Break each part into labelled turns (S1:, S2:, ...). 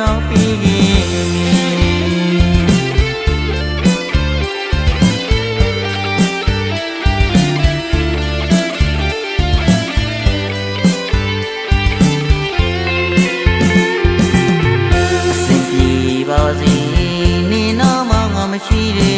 S1: တော်ပြီးမည်ရှိတယ်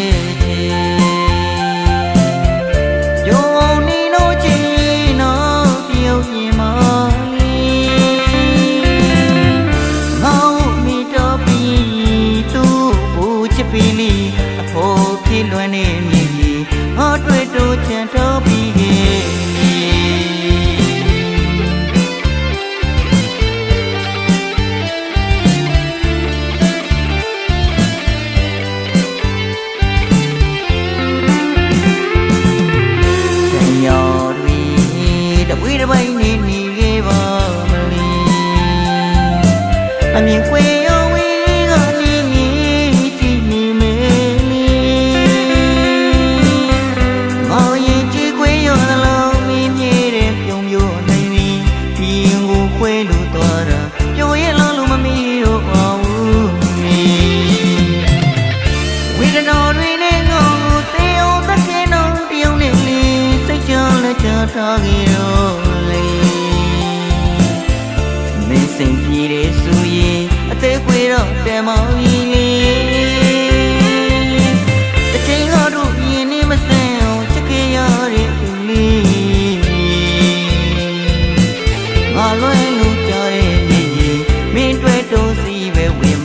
S1: Anh.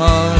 S1: on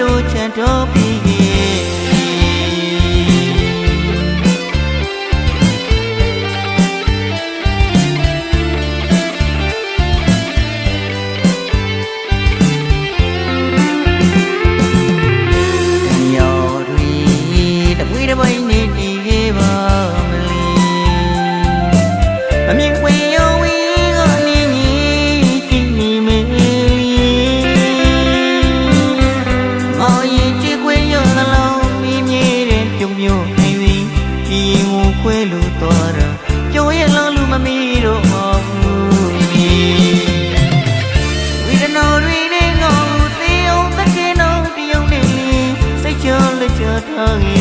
S1: တို့ချန်တော်ပြီ Anjo